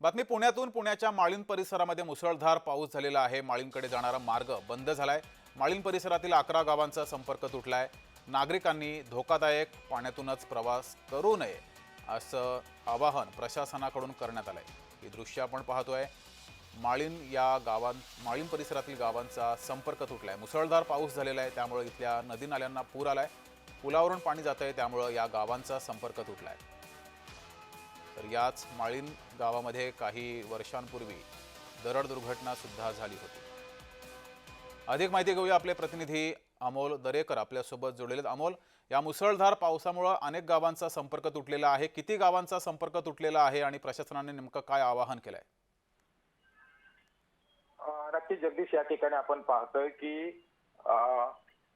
बातमी पुण्यातून पुण्याच्या माळीण परिसरामध्ये मुसळधार पाऊस झालेला आहे. माळीणकडे जाणारा मार्ग बंद झालाय. माळीण परिसरातील अकरा गावांचा संपर्क तुटलाय. नागरिकांनी धोकादायक पाण्यातूनच प्रवास करू नये असं आवाहन प्रशासनाकडून करण्यात आलंय. ही दृश्य आपण पाहतोय. माळीण या गावां माळीण परिसरातील गावांचा संपर्क तुटलाय. मुसळधार पाऊस झालेला आहे त्यामुळे इथल्या नदी नाल्यांना पूर आलाय. पुलावरून पाणी जात आहे त्यामुळं या गावांचा संपर्क तुटलाय. तर याच माळीन गावामध्ये काही वर्षांपूर्वी दरड दुर्घटना सुद्धा झाली होती. अधिक माहिती घेऊया आपले प्रतिनिधी अमोल दरेकर आपल्यासोबत जोडलेले अमोल या मुसळधार पावसामुळं अनेक गावांचा संपर्क तुटलेला आहे. किती गावांचा संपर्क तुटलेला आहे आणि प्रशासनाने नेमकं काय आवाहन केलंय? नक्की नक्कीच जगदीश या ठिकाणी आपण पाहतोय की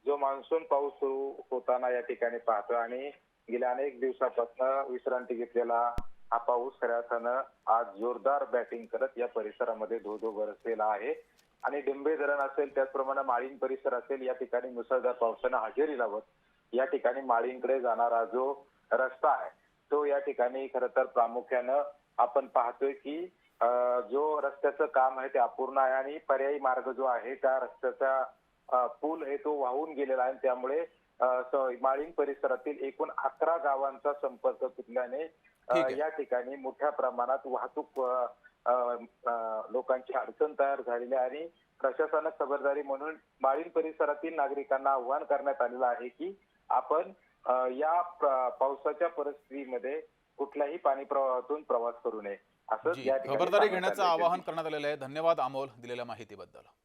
जो मान्सून पाऊस सुरू होताना या ठिकाणी पाहतोय आणि गेल्या अनेक दिवसापासून विश्रांती घेतलेला हा पाऊस खऱ्या अर्थानं आज जोरदार बॅटिंग करत या परिसरामध्ये धो धो बरसलेला आहे. आणि डिंबे धरण असेल त्याचप्रमाणे माळीण परिसर असेल या ठिकाणी मुसळधार पावसानं हजेरी लावत या ठिकाणी माळींकडे जाणारा जो रस्ता आहे तो या ठिकाणी खरं तर प्रामुख्यानं आपण पाहतोय की जो रस्त्याचं काम आहे ते अपूर्ण आहे आणि पर्यायी मार्ग जो आहे त्या रस्त्याचा पूल हे तो वाहून गेलेला आहे त्यामुळे माळीण परिसरातील एकूण अकरा गावांचा संपर्क तुटल्याने. या ठिकाणी मोठ्या प्रमाणात वाहतूक लोकांची अडचण तयार झालेली आहे आणि प्रशासनानं खबरदारी म्हणून माळीण परिसरातील नागरिकांना आव्हान करण्यात आलेलं आहे की आपण या पावसाच्या परिस्थितीमध्ये कुठल्याही पाणी प्रवाहातून प्रवास करू नये असं खबरदारी घेण्याचं. आवाहन करण्यात आलेलं आहे धन्यवाद अमोल दिलेल्या माहितीबद्दल